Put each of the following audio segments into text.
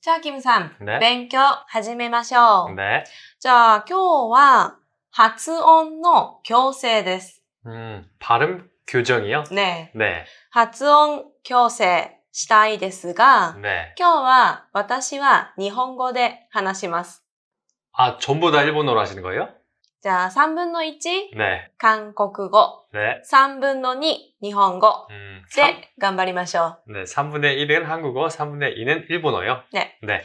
じゃあ、キムさん、ね勉強始めましょう。 네. じゃあ、今日は発音の矯正です。 음, 발음 교정이요? ね。 네. 発音矯正したいですが、 네. 今日は私は日本語で話します。 아, 전부 다 일본어로 하시는 거예요? じゃあ、3分の1、 네. 韓国語、 네. 3分の2、日本語 음, 삼- で頑張りましょう。 네, 3분의 1은 한국어, 3분의 2는 일본어요. 네. 네.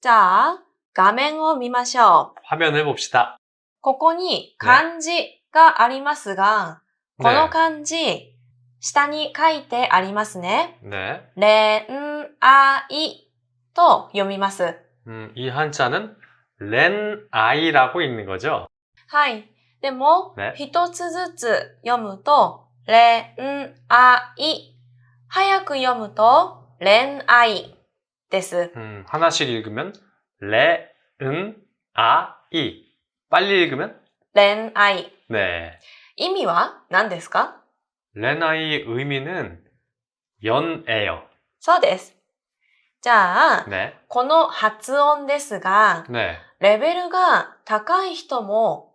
じゃあ、画面を見ましょう。 화면을 봅시다. ここに漢字がありますが、この 네. 漢字、下に書いてありますね。 네. れんあいと読みます。 음, 이 한자는 렌아이라고 읽는 거죠? はい。でもね、一つずつ読むと、れんあい。早く読むと、れんあいです。 음, 하나씩 읽으면 레은아이. 빨리 읽으면 れんあい。 네. 意味は何ですか 렌아이 의미는 연애요. そうです。じゃあ、 네. この発音ですが、 네. レベルが高い人も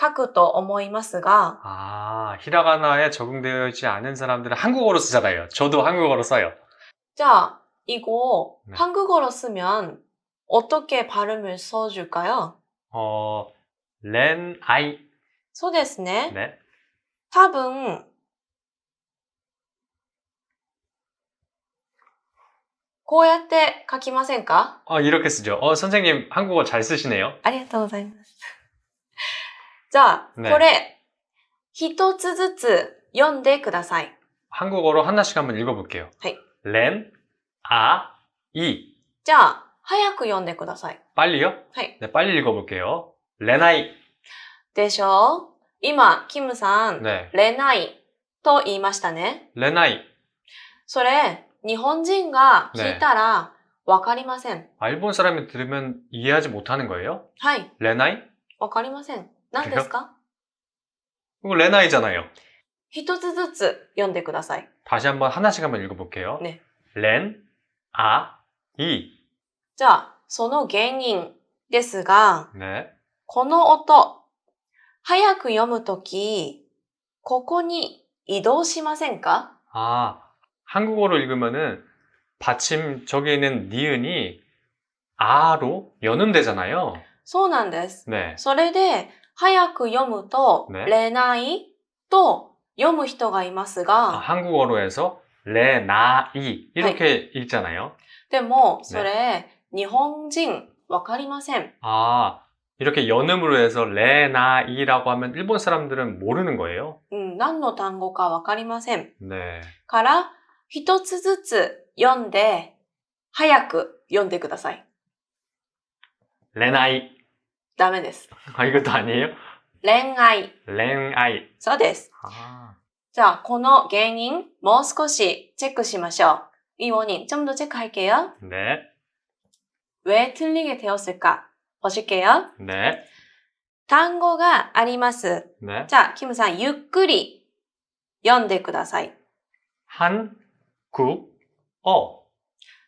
書くと思いますが、 아, 히라가나에 적응되어 있지 않은 사람들은 한국어로 쓰잖아요. 저도 한국어로 써요. じゃあ、이거 네. 한국어로 쓰면 어떻게 발음을 써줄까요? 어, 렌아이. そうですね。 네. 多分、こうやって書きませんか 어, 이렇게 쓰죠. 어, 선생님 한국어 잘 쓰시네요. ありがとうございます。 じゃあ、ねこれ、一つずつ読んでください。 한국어로 하나씩 한번 읽어볼게요. 네. 렌, 아, 이. じゃあ、早く読んでください。 빨리요? はい。 네, 빨리 읽어볼게요. 렌아이. でしょ今、キムさん、 네. れないと言いましたね。 렌아이. それ、日本人が聞いたらわかりません。 아, 일본 사람이 들으면 이해하지 못하는 거예요? はい、 렌아이? わかりません。 何ですか 이거 렌아이잖아요. 一つずつ読んでください。 다시 한번 하나씩 한번 읽어볼게요. 네. 렌, 아, 이. じゃあ、その原因ですが、 네. この音、早く読むとき、ここに移動しませんか 아, 한국어로 읽으면은 받침 저기 있는 니은이 아로 연음되잖아요. そうなんです。 네. それで、 早く読むと、ねれないと読む人がいますが、 아, 한국어로 해서 레나이 이렇게 읽잖아요. でも、それ、日本人わかりません。 아, 이렇게 연음으로 해서 레나이라고 하면 일본 사람들은 모르는 거예요. うん、何の単語かわかりません。 네. から、一つずつ読んで、早く読んでください。 레나이. ダメです。 아, 이것도 아니에요? 恋愛。 렌아이. そうです。 아, じゃあ、この原因、もう少しチェックしましょう。이 원인 좀 더 체크할게요. 네. 왜 틀리게 되었을까? 보실게요. 네. 단어가 あります. 네. 자, 김さん, ゆっくり読んでください. 한국어.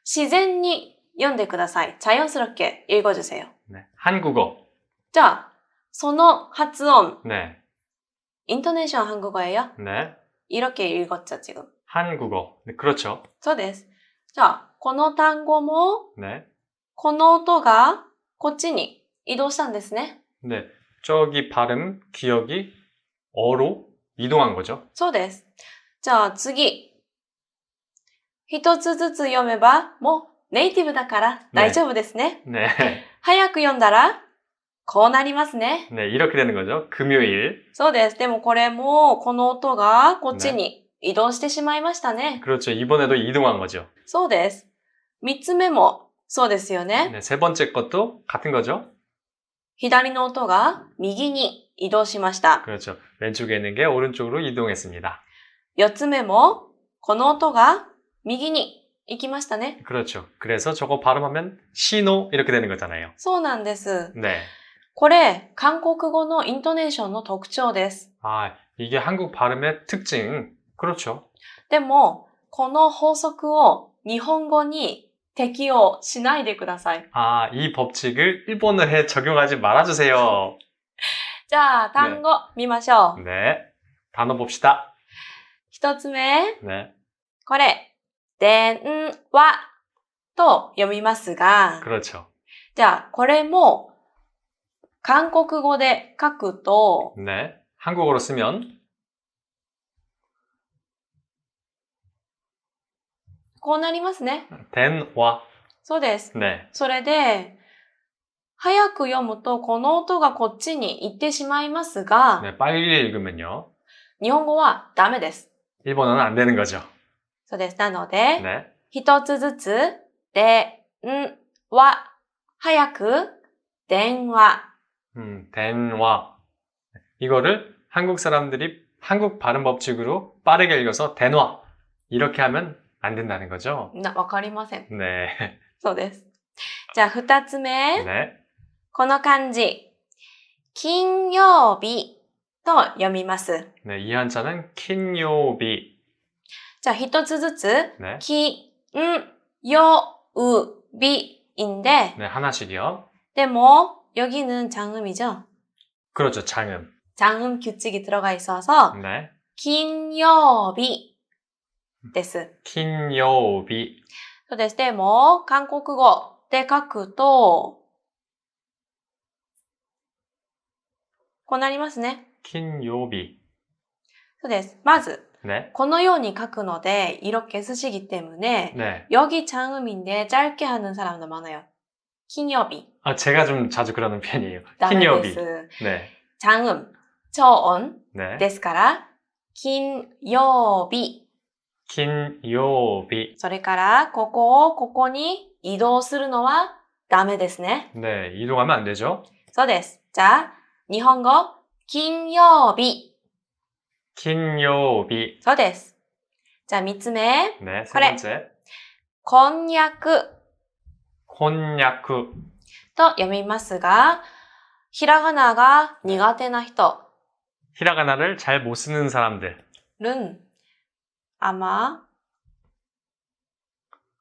自然に読んでください. 자연스럽게 읽어주세요. 네. 한국어. 자, その発音, 네. 인터네이션 한국어예요? 네. 이렇게 읽었죠, 지금. 한국어. 네, 그렇죠. そうです. 자, この単語も 네. この音がこっちに移動したんですね。 네. 저기 발음, 기억이 어로 이동한 거죠. そうです。じゃあ次。一つずつ読めばもうネイティブだから大丈夫ですね。 네. 早く読んだら こうなりますね。 네, 이렇게 되는 거죠. 금요일. そうです。でもこれもこの音がこっちに移動してしまいましたね。 그렇죠. 이번에도 이동한 거죠. そうです。三つ目も そうですよね。 네, 세 번째 것도 같은 거죠. 左の音が右に移動しました。 그렇죠. 왼쪽에 있는 게 오른쪽으로 이동했습니다. 四つ目も、この音が右に行きましたね。 그렇죠. 그래서 저거 발음하면 시노 이렇게 되는 거잖아요. そうなんです。 네. これ、韓国語のイントネーションの特徴です。 아, 이게 한국 발음의 특징. 그렇죠. でも、この法則を日本語に適用しないでください。 아, 이 법칙을 일본어에 적용하지 말아주세요. じゃあ、単語見ましょう。 네. 단어 봅시다. 一つ目、 네. これ、電話と読みますが、 그렇죠. じゃあ、これも、 韓国語で書くと、 네. 한국어로 쓰면 こうなりますね。 den와. そうです。 네. それで、早く読むとこの音がこっちに行ってしまいますが、 네, 빨리 읽으면요. 日本語はダメです。 일본어는 안 되는 거죠. そうです。なので、 네. 一つずつ、で、ん、わ、早く、電話。 음, den와. 이거를 한국 사람들이 한국 발음 법칙으로 빠르게 읽어서 den와. 이렇게 하면 안 된다는 거죠. な、わかりません。 네. そうです。じゃあ、二つ目。 네. この漢字。金曜日と読みます。 네, 이 한자는 킨요비. じゃあ、一つずつ、 네. き、ん、よ、う、び、인데 네, 하나씩이요. でも, 여기는 장음이죠? 그렇죠, 장음. 장음 규칙이 들어가 있어서, 네. 긴요비 です。 킨요비. そうです。でも、韓国語で書くと、こうなりますね。 킨요비. そうです。まず、 네. このように書くので、이렇게 쓰시기 때문에, 네. 여기 장음인데 짧게 하는 사람도 많아요. 긴요비. 아, 제가 좀 자주 그러는 편이에요. ダメ 킨요비. です。 네. 장음, 저언 네. ですから、金曜日。 킨요비. それから、ここをここに移動するのはダメですね。 네, 이동하면 안 되죠. そうです。じゃあ、日本語、金曜日。 킨요비. そうです。じゃあ、三つ目、 네, 세 그래. 번째. こんにゃく 콘야쿠. と読みますが、ひらがなが苦手な人 히라가나를 잘 못 쓰는 사람들. 은 아마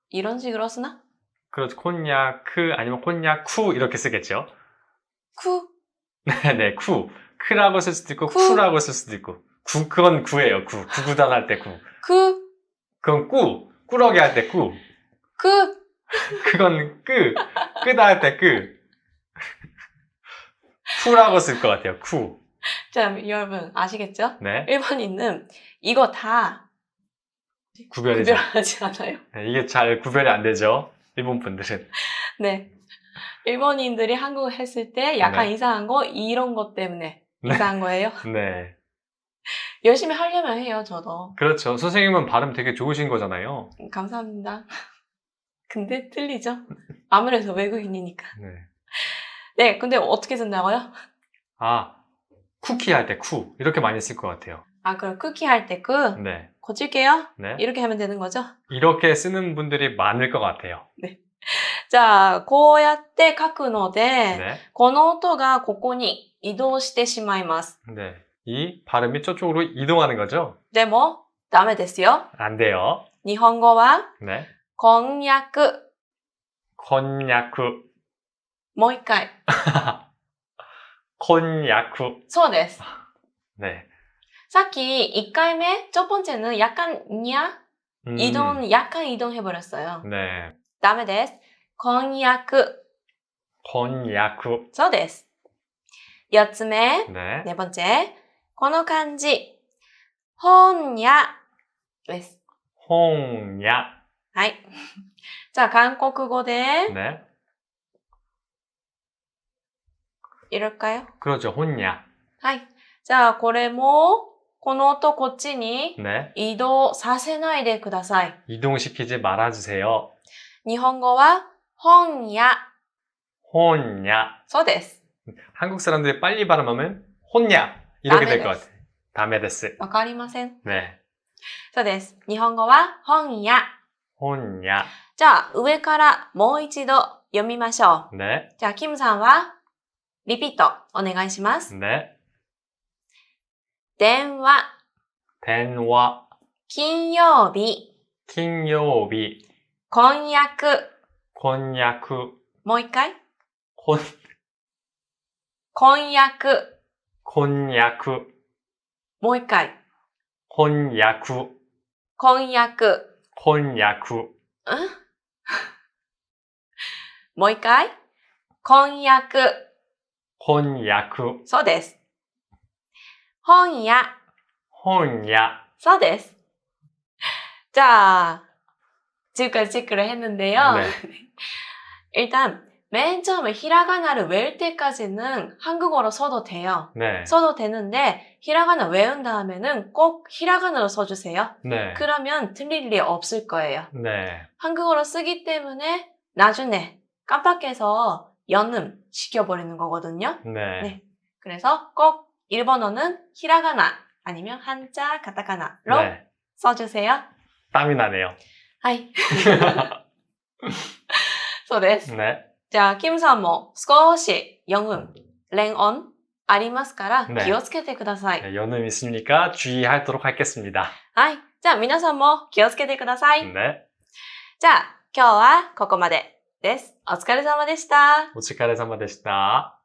이런 식으로 쓰나? 그렇죠. 콘야크 아니면 콘야쿠 이렇게 쓰겠죠. 쿠, 네, 네, 쿠. 크라고 쓸 수도 있고 쿠. 쿠라고 쓸 수도 있고. 구 그건 구예요. 구. 구구단 할 때 구. 크, 그건 꾸. 꾸러기 할 때 꾸. 크. 그건 끄. 끄다 할 때 끄. 쿠라고 쓸 것 같아요. 쿠. 자, 여러분 아시겠죠? 네. 일본인은 이거 다 구별이죠. 구별하지 않아요. 네, 이게 잘 구별이 안 되죠. 일본 분들은. 네. 일본인들이 한국어 했을 때 약간 네. 이상한 거 이런 것 때문에 네. 이상한 거예요. 네. 열심히 하려면 해요, 저도. 그렇죠. 선생님은 발음 되게 좋으신 거잖아요. 감사합니다. 근데 틀리죠? 아무래도 외국인이니까. 네. 네, 근데 어떻게 쓴다고요? 아, 쿠키 할 때 쿠. 이렇게 많이 쓸 것 같아요. 아, 그럼 쿠키 할 때 그, 네. 고칠게요. 네. 이렇게 하면 되는 거죠? 이렇게 쓰는 분들이 많을 것 같아요. じゃあ、こうやって書くので、 네. この音がここに移動してしまいます。 네. 이 발음이 저쪽으로 이동하는 거죠? でも、ダメですよ。 안 돼요. 日本語は、 네. こんにゃく。 콘야쿠. もう一回。 콘야쿠. そうです。 네. さっき1回目、첫 번째는 약간 냐 음, 이동, 약간 이동해버렸어요. 네. ダメです。こんにゃく。 콘야쿠. そうです。四つ目、 네. ね번째。この漢字、本屋です。 홍야. はい。じゃあ、韓国語で、 네. いるかよ。 그렇죠. 혼야. はい。じゃあ、これも、この音こっちに 네. 移動させないでください。 이동시키지 말아주세요. 日本語は、 本屋。 혼야. そうです。 한국 사람들이 빨리 발음하면 혼야 이렇게 될 것 다메데스. 같아. 다메데스. わかりません。 네. そうです。日本語は本屋。 本屋。じゃあ、上からもう一度読みましょう。ね。じゃあ、キムさんは、リピートお願いします。ね。電話。電話。金曜日。金曜日。婚約。婚約。もう一回。婚ん、こんに。もう一回。婚約。婚約く。こ。쿠. んもう一回。婚約。 곤야쿠. そうです。本屋。 혼야. そうです。자 아, 지금까지 체크를 했는데요. 네. 일단 맨 처음에 히라가나를 외울 때까지는 한국어로 써도 돼요. 네. 써도 되는데 히라가나 외운 다음에는 꼭 히라가나로 써주세요. 네. 그러면 틀릴 일이 없을 거예요. 네. 한국어로 쓰기 때문에 나중에 깜빡해서 연음 시켜버리는 거거든요. 네. 네. 그래서 꼭 일본어는 히라가나 아니면 한자 가타카나로 네. 써주세요. 땀이 나네요. はい。そうです。 네. じゃあ、キムさんも少し영음、連音ありますからね気をつけてください。 네, 연음 있으니까 주의하도록 하겠습니다. はい。じゃあ、皆さんも気をつけてください。 네. じゃあ、今日はここまでです。お疲れ様でした。 오츠카레様でした.